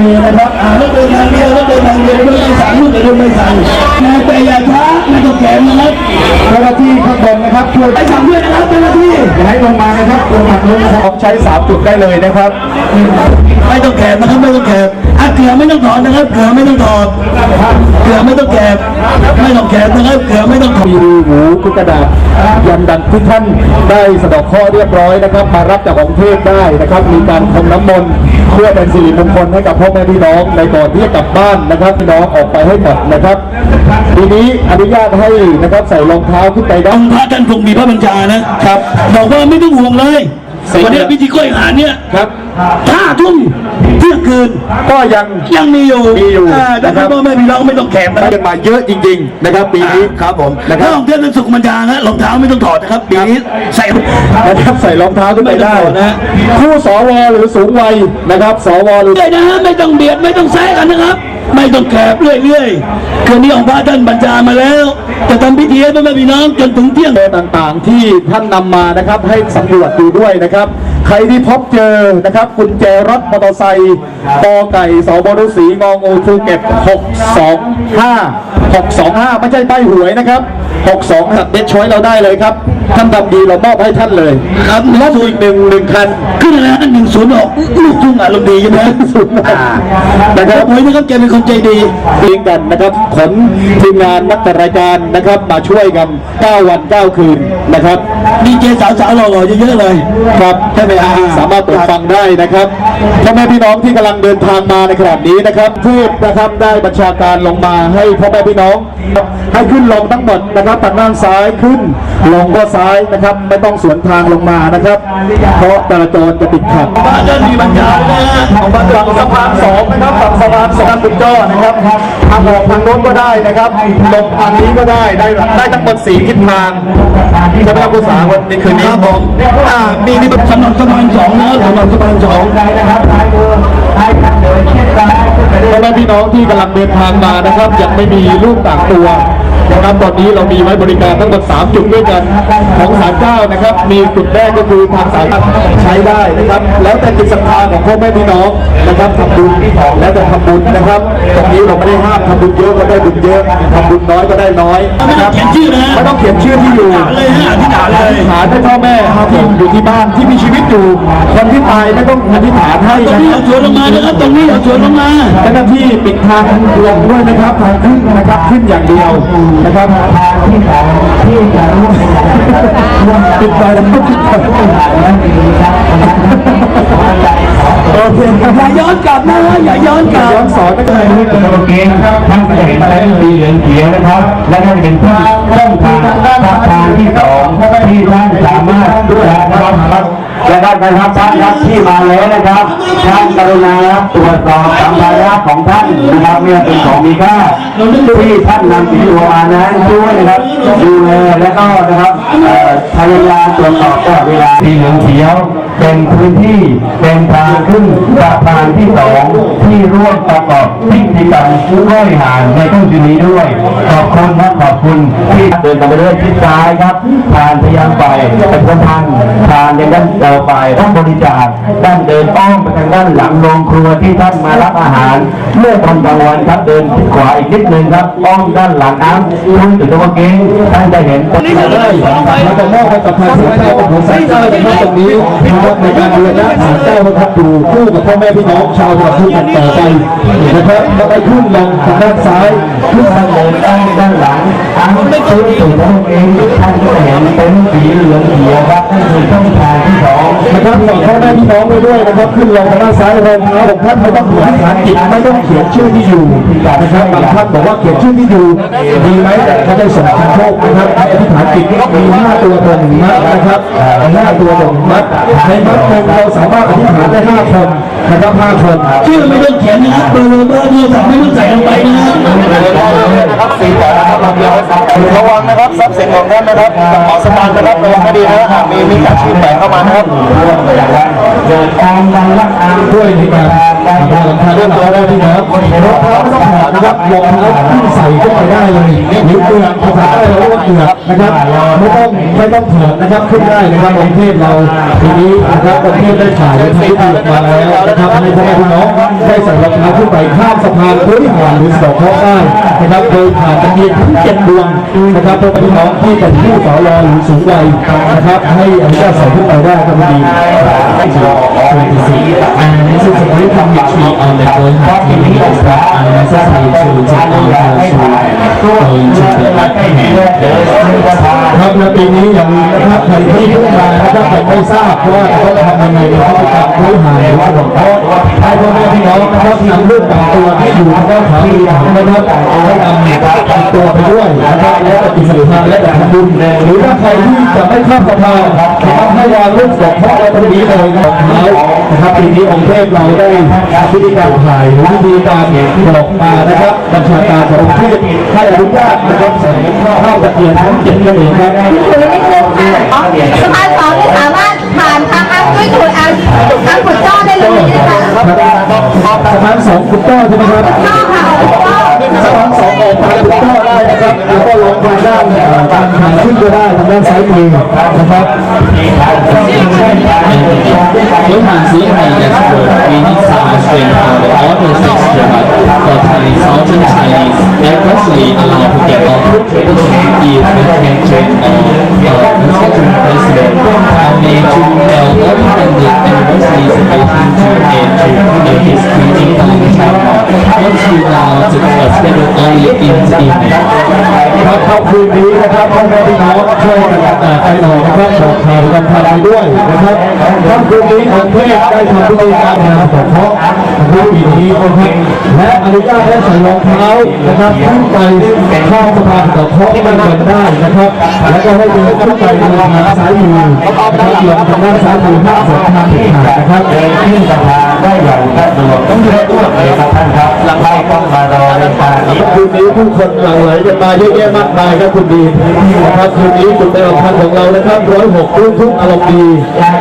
มีนะครับอ่าลูกเดินทางเดียวลูกเดินทางเดียวลูกเดินสามลูกเดินไม่สั่งนะแต่อย่าช้าไม่ต้องแขนนะครับเจ้าหน้าที่ข้างบนนะครับช่วยไปสั่งด้วยนะครับเจ้าหน้าที่อย่าให้ลงมานะครับลงมาลงมาของใช้สามจุดได้เลยนะครับไม่ต้องแขนนะครับไม่ต้องแขนอะเกลือไม่ต้องถอดนะครับเกลือไม่ต้องถอดเกลือไม่ต้องแขนไม่ต้องแขนนะครับเกลือไม่ต้องถอดมีหูคุกกระดาษยันดันที่ท่านได้สะเดอกข้อเรียบร้อยนะครับ มารับจากองค์เทพได้นะครับ มีการพรมน้ำมนต์ เพื่อเป็นสิริมงคลให้กับพ่อแม่พี่น้องในก่อนที่จะกลับบ้านนะครับพี่น้องออกไปให้หมดนะครับ ทีนี้อนุญาตให้นะครับใส่รองเท้าขึ้นไปได้องค์พระท่านคงมีพระบัญชานะครับ บอกว่าไม่ต้องห่วงเลยวันนี้พิธีกล้วยหาเนี่ยครับห้าทุ่มเที่ยงคืนก็ยัง ยังมีอยู่มีอยู่าดังนะครันั้นบพ่อแม่พี่น้องไม่ต้องแขกนะคได้รับกันมาเยอะจริง ๆ นะครับ ปีนี้ครับผมนะคถ้ารับองค์เทพท่านสุขบัญชานะรองเท้าไม่ต้องถอดนะครับปีนี้ใส่นะครับใส่รองเท้าขึ้นไปได้ไม่ต้องนะผู้สวหรือสูงวัยนะครับสวหรือเลยนะฮะไม่ต้องเบียดไม่ต้องแซะกันนะครับ ไม่ต้องแกบเรื่อยๆคืนนี้องค์พระท่านบัญชามาแล้ว จะทำพิธีให้พ่อแม่พี่น้องจนถึงเที่ยง ต่างๆที่ท่านนำมานะครับให้สำรวจดูด้วยนะครับ ใครที่พบเจอนะครับกุญแจรถมอเตอร์ไซค์ปอไก่สบรุสีงองูภูเก็ต625 625 ไม่ใช่ใบหวยนะครับ 62หักเด็ดช้อยเราได้เลยครับ ท่านทำดีเรามอบให้ท่านเลยครับรถอีกหนึ่งหนึ่งคัน ขึ้นเลยนะหนึ่งศูนย์หกลูกทุ่งอารมณ์ดีใช่ไหมสุดนะคครัรับบผมนะครับแกเป็นคนใจดีเองกันนะครับขนทีมงานนักจัดรายการนะครับมาช่วยกัน 9 วัน 9 คืน นะครับดีเจสาวๆหล่อๆเยอะๆเลยครับใช่ไหมฮะสามารถเปิดฟังได้นะครับพ่อแม่พี่น้องที่กำลังเดินทางมาในขณะนี้นะครับเทพนะครับได้บัญชาการลงมาให้พ่อแม่พี่น้อง ให้ขึ้นลงทั้งหมดนะครับทางด้านซ้ายขึ้นลงก็ซ้ายนะครับ ไม่ต้องสวนทางลงมานะครับ เพราะจราจรจะติดขัดบ้านท่านมีบัญชาเลยนะฮะของฝั่งสะพานสองนะครับฝั่งสะพานสองสุดยอดนะครับ ทางออกทางโน้นก็ได้นะครับลงทางนี้ก็ได้ได้ได้ทั้งหมดสี่ทิศทางใช่ไหมครับคุณสาวันในคืนนี้ครับผมอ่ามีนี่แบบถนนสะพานสองนะครับถนนสะพานสองพ่อแม่พี่น้องที่กำลังเดินทางมานะครับยังไม่มีลูกต่างตัว นะครับตอนนี้เรามีไว้บริการทั้งหมด3จุดด้วยกันของศาลเจ้านะครับ มีจุดแรกก็คือทางสายใช้ได้นะครับ แล้วแต่จิตศรัทธาของพ่อแม่พี่น้องนะครับทำบุญแล้วแต่ทำบุญนะครับตรงนี้เราไม่ได้ห้ามทำบุญเยอะก็ได้บุญเยอะทำบุญน้อยก็ได้น้อยไม่นะคต้อรังบเขียนชื่อนะฮะไม่ต้องเขียนชื่อที่อยู่เลยฮะอธิษฐานเลยอธิษฐานให้พ่อแม่ที่อยู่ที่บ้านที่มีชีวิตอยู่คนที่ตายไม่ต้องอธิษฐานให้ตรงนะนี้ครัเอาบสวนลงมานะครับตรงนี้เอาสวนลงมาเจ้าหน้าที่ปิดทางลงด้วยนะครับทางขึ้นนะครับขึ้นอย่างเดียวนะครับปิดไปแล้วปิดไปโอเคครับอย่าย้อนกลับนะฮะอย่าย้อนกลับย้อนสอนไม่ได้ที่ตัวเกงนะครับท่านจะเห็นอะไรสีเหลืองเขียวนะครับ และท่านเป็นผู้ช่องทางทางที่สองที่ท่านสามารถดูแลนะครับ นะครับนะครับท่านครับที่มาแล้วนะครับ ท่านกรุณาตรวจสอบสัมภาระของท่านนะครับเมื่อเป็นของมีค่าที่ท่านนำสีหัวมานั้นช่วยนะครับดูแลและก็นะครับพยายามตรวจสอบตลอดเวลาสีเหลืองเขียว เป็นพื้นที่เป็นทางขึ้นสะพานที่สองที่ร่วมประกอบพิธีกรรมร้อยหานในค่ำคืนนี้ด้วย ขอบคุณนะขอบคุณที่เดินไปเรื่อยทิศซ้ายครับผ่านพยายามไปเป็นคนทางผ่านในด้านเราไปต้องบริจาคด้านเดินอ้อมไปทางด้านหลังโรงครัวที่ท่านมารับอาหาร เมื่อตอนกลางวันครับเดินขวาอีกนิดนึงครับอ้อมด้านหลังน้ำคุณจุดตะวันเก้งท่านจะเห็นนี่จะได้สองใบเราจะมอบให้กับทางสายเจ้าของสายเจ้านะครับตรงนี้นะครับในการดูแลสายเจ้านะครับอยู่คู่กับพ่อแม่พี่น้องชาวจังหวัดภูเก็ตต่อไปนะครับแล้วก็ขึ้นลงทางด้านซ้ายขึ้นทางลงด้านด้านหลังทั้งพื้นสูงของเองท่านก็จะเห็นเป็นสีเหลืองเขียวครับนั่นคือช่องทางที่สองนะครับฝากพ่อแม่พี่น้องไปด้วยนะครับขึ้นลงทางด้านซ้ายรองเท้าของท่านไม่ต้องเขียนภาษาอังกฤษไม่ต้องเขียนชื่อที่อยู่นะครับบางท่านบอกว่าเขียนชื่อที่อยู่ดีไหมแต่เขาได้ส่งทางโชคนะครับอธิษฐานจิตมีห้าตัวตรงมัดนะครับห้าตัวตรงมัดในมัดหนึ่งเราสามารถอธิษฐานได้ห้าคนนะครับห้าคนชื่อไม่ต้องเขียนนะครับเบอร์เบอร์โทรศัพท์ไม่ต้องใส่ลงไปนะนะครับสีแดงนะครับเราเดียวระวังนะครับทรัพย์สินของท่านนะครับกระเป๋าสตางค์นะครับระวังให้ดีนะครับหากมีมีการชื่อแฝงเข้ามานะครับเดินตามกันละอามด้วยในการทำหลังคาด้วยตัวได้ที่นะครับรองเท้าไม่ต้องถอดนะครับรองเท้าขึ้นใส่ขึ้นไปได้เลยนิ้วเปลือกภาษาอะไรเราเรียกว่าเกือนะครับไม่ต้องไม่ต้องถอดนะครับขึ้นได้นะครับองค์เทพเราทีนี้นะครับองค์เทพได้ถ่ายและทำพิธีออกมาแล้วนะครับให้พ่อแม่พี่น้องได้ใส่รองเท้าขึ้นไปข้ามสะพานเพื่อที่ผ่านหรือสอกเคราะห์ได้นะครับโดยผ่านตะเกียงถึงเจ็ดดวงนะครับพ่อแม่พี่น้องที่เป็นผู้สอรอหรือสูงวัยนะครับให้อนุญาตใส่ขึ้นไปได้ก็ดีครับและปีนี้อย่างนะครับใครที่เพิ่งมานะครับยังไม่ทราบว่าต้องทำยังไงในพิธีกรรมบริหารหรือสนองเคราให้พ่อแม่พี่น้องนะครับนำลูกต่งตัวที่อยู่ทางด้านขวามือของนะครับให้นำติดตัวไปด้วยนะครับและปฏิสัมพันธ์และแบบทำบุญหรือถ้าใครที่จะไม่ข้ามสะพานนะครับให้วางลูกดอกเคราะห์ไว้ตรงนี้เลยนะครับเท้านะครับปีนี้องค์เทพเราได้พิธีการถ่ายหรือพิธีการบอกมานะครับบัญชาการขององค์เทพให้อนุญาตนะครับใส่ข้าวตะเกียงทั้งเจ็ดกระเองครับถือนิดนึงค่ะสะพานสองที่สามารถผ่านทางอัพด้วยถูกอันทางขุดจ้อได้เลยนะคะสะพานสองคุณต้อใช่ไหมครับจ้อค่ะขุดจ้อสะพานสองออกทา งคุณต้อได้นะครับแล้วก็ลงทางด้านเอ่อทางทางขึ้นก็ได้ทางด้านซ้ายมือนะครับ When one sees my next word, we need some strength for the order system for Chinese Southern Chinese. They are actually allowed to get off the tradition if the country or uh, the second president how they to tell all the universities waiting to enter uh, his teaching on China. Once you now to uh, schedule only in 你的 ครับค่ำคืนนี้นะครับพ่อแม่พี่น้องช่วยกันแต่ไปหน่อยนะครับบอกข่าวกันทางไปด้วยนะครับค่ำคืนนี้องค์เทพได้ทำพิธีการงานสงเคราะห์นะครับปีนี้นะครับและอนุญาตให้ใส่รองเท้านะครับขึ้นไปข้ามสะพานสงเคราะห์ไม่เดินได้นะครับ แล้วก็ให้เดินขึ้นไปทางซ้ายมือนะครับลงทางด้านซ้ายมือห้ามสองทางเด็ดขาดนะครับขึ้นสะพานได้อย่างสะดวกต้องเยอะด้วยเลยครับท่านครับไม่ต้องมารอในการนี้คืนนี้ผู้คนหลั่งไหลกันมาเยอะแยะมากมายครับคุณดีนะครับคืนนี้จุดเดิมพันของเรานะครับร้อยหกรุ่นทุกอารมณ์ดี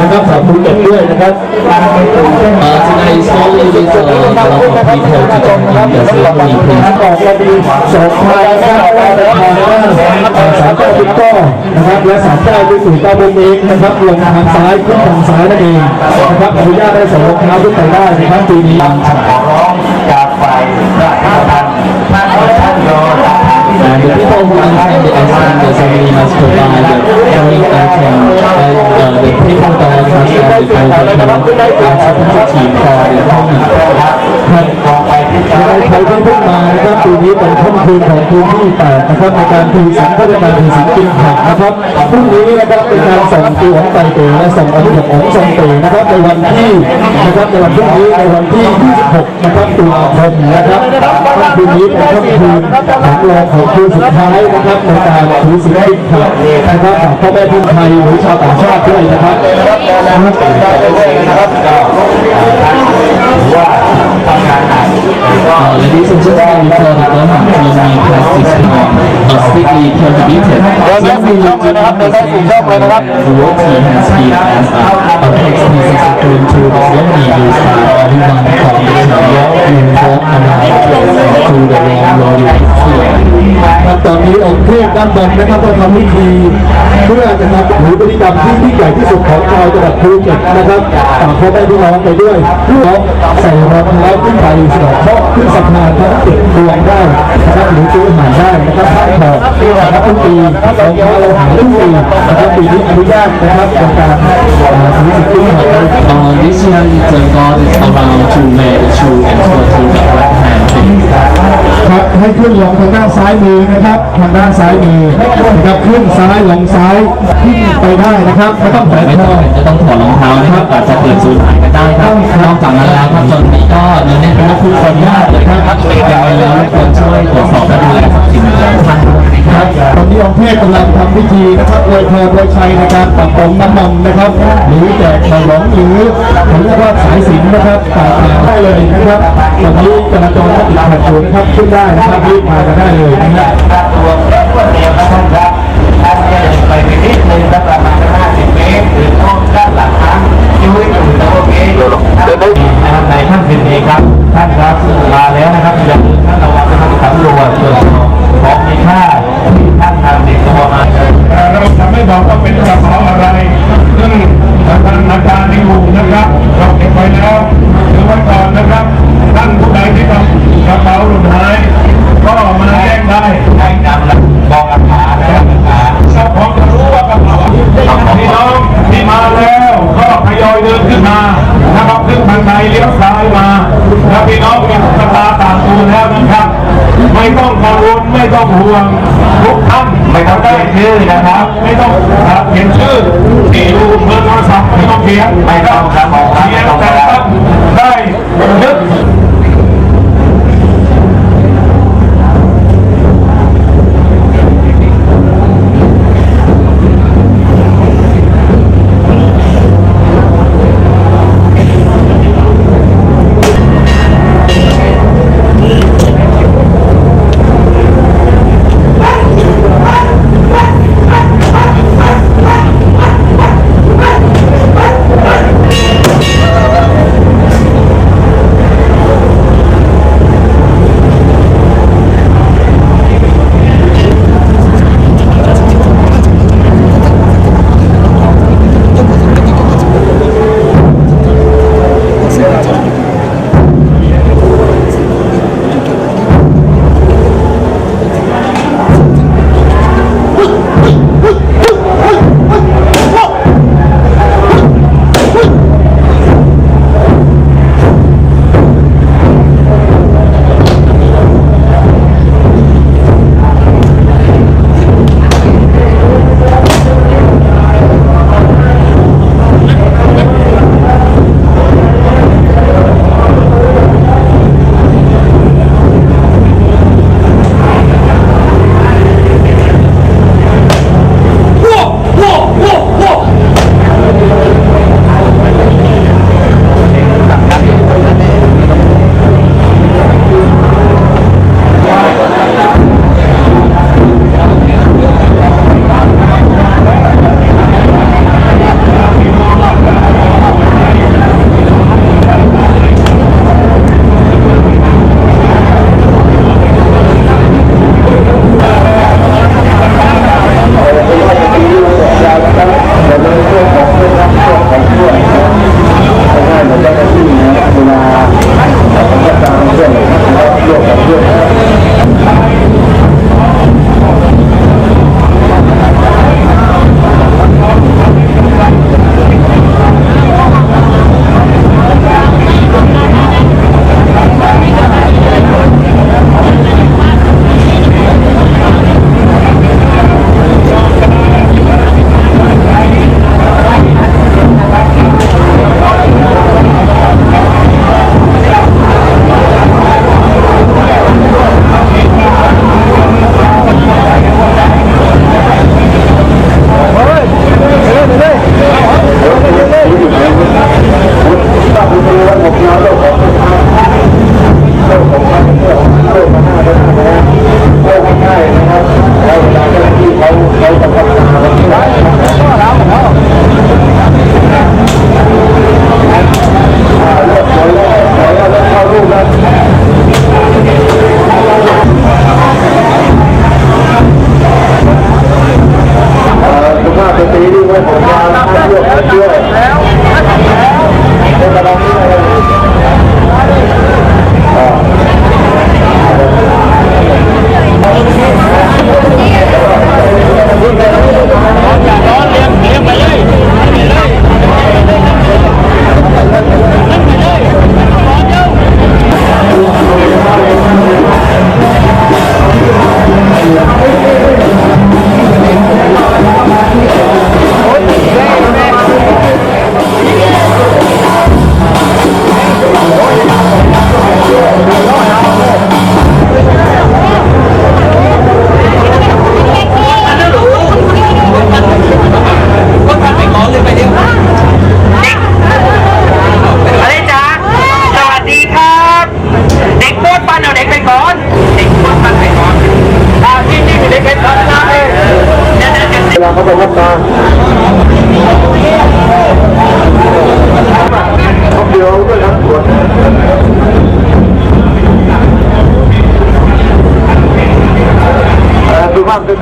นะครับสาวภูเก็ตด้วยนะครับ Uh, tonight is only with uh, a lot of people to join in the ceremony. Please ออกระดีสองพายนะครับได้แต่ทางด้าสามเจ้าคุณก้อนะครับและสามเจ้าที่สู่เจ้าบุญเองนะครับลงทางซ้ายขึ้นทางซ้ายนั่นเองนะครับอนุญาตให้ใส่รองเท้าขึ้นไปได้นะครับปีนี้ขอร้องจากฝ่ายราชทัณฑ์ท่านท่านโยธา And the people who attend the exam the ceremony must provide the carrying item and uh, the paper bag must have the photo and certificate for the appointment. ครับต่อไปที่จะได้ใครที่เพิ่งมานะครับปีนี้เป็นค่ำคืนของพื้นที่แปดนะครับในการถือสังฆทานถือสินกินผักนะครับพรุ่งนี้นะครับเป็นการส่งตัวของไตเต๋อและส่งอนุญาตของทรงเต๋อนะครับในวันที่นะครับในวันพรุ่งนี้ในวันที่ 26 นะครับตุลาคมนะครับค่ำคืนนี้เป็นค่ำคืนของรองของคืนสุดท้ายนะครับในการถือสินกินผักนะครับของพ่อแม่พี่ไทยหรือชาวต่างชาติด้วยนะครับ Uh, ladies and gentlemen, before the government ceremony practice on uh, strictly prohibited, when we do not present that devotee has been as a, a text message according to the ceremony used by everyone from the church in form around to the long road here. ครับตอนนี้องค์เทพด้านบนนะครับได้ทำพิธีเพื่อจะทำถือพิธีกรรมที่ยิ่งใหญ่ที่สุดของชาวจังหวัดภูเก็ตนะครับฝากพ่อแม่พี่น้องไปด้วยเพื่อใส่รองเท้าขึ้นไปสนองเคราะขึ้นสะพานทั้งเจ็ดดวงได้นะครับหรือซื้ออาหารได้นะครับท่านขอนะครับทุกปีรองเท้าเราหายทุกปีนะครับปีนี้อนุญาตนะครับในการอ่าถือสิทธิ์ขึ้นมา Uh, this year, the God is around to make the shoe and go to the right hand. please. ครับให้ขึ้นลงทางด้านซ้ายมือนะครับ ทางด้านซ้ายมือนะครับขึ้นซ้ายลงซ้ายขึ้นไปได้นะครับไม่ต้องแขวนไม่คต้อองจะต้องถอดรองเท้านะครับอาจจะเกิดสูญหายกันได้ครับนอกจากนั้นแล้วครับตอนนี้ก็เนื้อแน่นเป็นผู้คนมากเลยครับยังไงแล้วรบกวนช่วยตรวจสอบและดูแลทรัพย์สินของท่านด้วยนะคครัรับบตอนนี้องค์เทพกำลังทำพิธีนะครับอวยพรอวยชัยในการปักตรงน้ำมันนะครับ หรือแจกขนมหรือผมเรียกว่าสายสิญจนนะครับต่างๆได้เลยนะครับตอนนี้จราจรก็ติดขัดอยู่นะครับขึ้นได้นะครับรีบมากันได้เลยนะครับตัวเล็กตัเดียวครับท่านครับท่านจะไปนิดนึงครับประมาณ50เมตรหรือโค้งด้านหลังครับช่วยอยู่เรงนี้นะครับในท่านเป็นเองครับท่านครับมาแล้วนะครับอย่าลืมท่านระวังนะครับสำรวจตรวจสอบของมีค่าที่ท่านทำเด็กตัวมาเราจะไม่บอกว่าเป็นกระเป๋าอะไรซึ่งทางอาจารย์ในวงนะครับ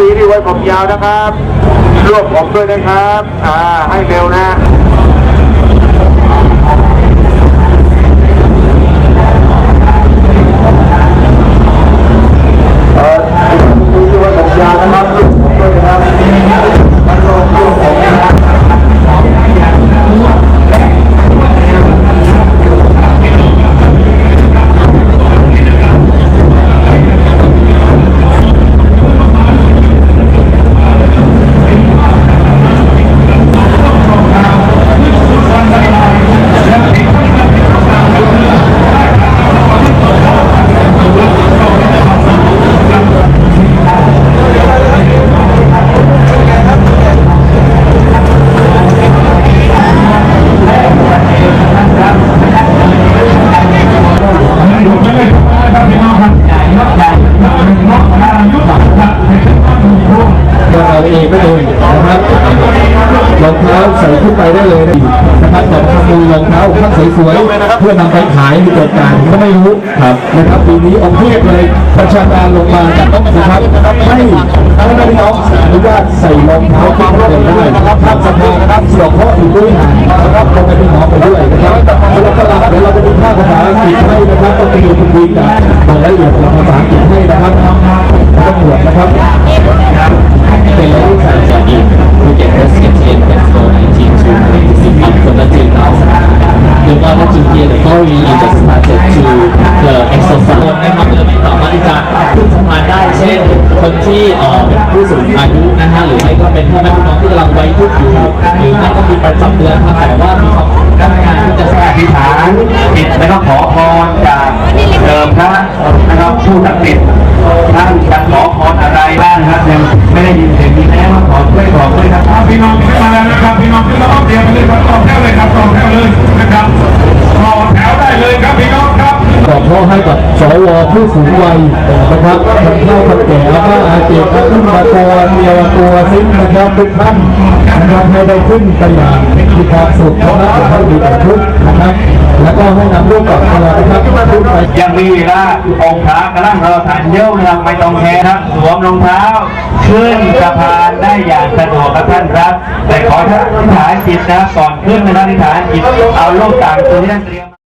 ดีที่ไว้ผมยาวนะครับ รวบผมด้วยนะครับ อ่า ให้เร็วนะ สวยๆเพื่อนำไปขายในเกิดการก็ไม่รู้ครับนะครับปีนี้องค์เทพเลยประชาการลงมาจากต้องนะครับให้ให้พี่น้องอนุญาตใส่รองเท้าขึ้นไปได้นะครับทางสภานะครับเสี่ยวข้ออีกด้วยนะครับลงไปพี่น้องไปด้วยนะครับแล้วก็เดี๋ยวเราจะมีภาคภาษาอังกฤษให้นะครับก็คือคุณวีกับรายละเอียดของภาษาอังกฤษให้นะครับต้องตรวจนะครับเป็นเรื่องการจัดอีกภูเก็ต Basket Chain Festival 19 2000 The one that you hear the story is just started to the exercise นะครับหรือไม่สามารถที่จะขึ้นสะพานได้เช่น คนที่เอ่อเป็นผู้สูงอายุนะฮะหรือไม่ก็เป็นพ่อแม่พี่น้องที่กำลังไว้ทุกข์อยู่หรือไม่ก็มีประจำเดือนครับแต่ว่ามีความ วัยนะครับคนเฒ่าคนแก่แล้วก็อาเจกขึ้นมาตัวเดียวตัวสิ้นนะครับทุกท่านนะครับให้ได้ขึ้นไปอย่างมีความสุขนะครับให้มีทุกนะครับ แล้วก็ให้นำลูกกลับมานะครับขึ้นไปยังมีเวลาองค์พระกำลังรอฐานเยี่ยวนะครับไม่ต้องแพ้ครับสวมรองเท้า ขึ้นสะพานได้อย่างสะดวกครับท่านครับ แต่ขอท่านอธิษฐานจิตนะก่อนขึ้นนะครับอธิษฐานจิตเอาลูกต่างตัวที่ท่านเตรียม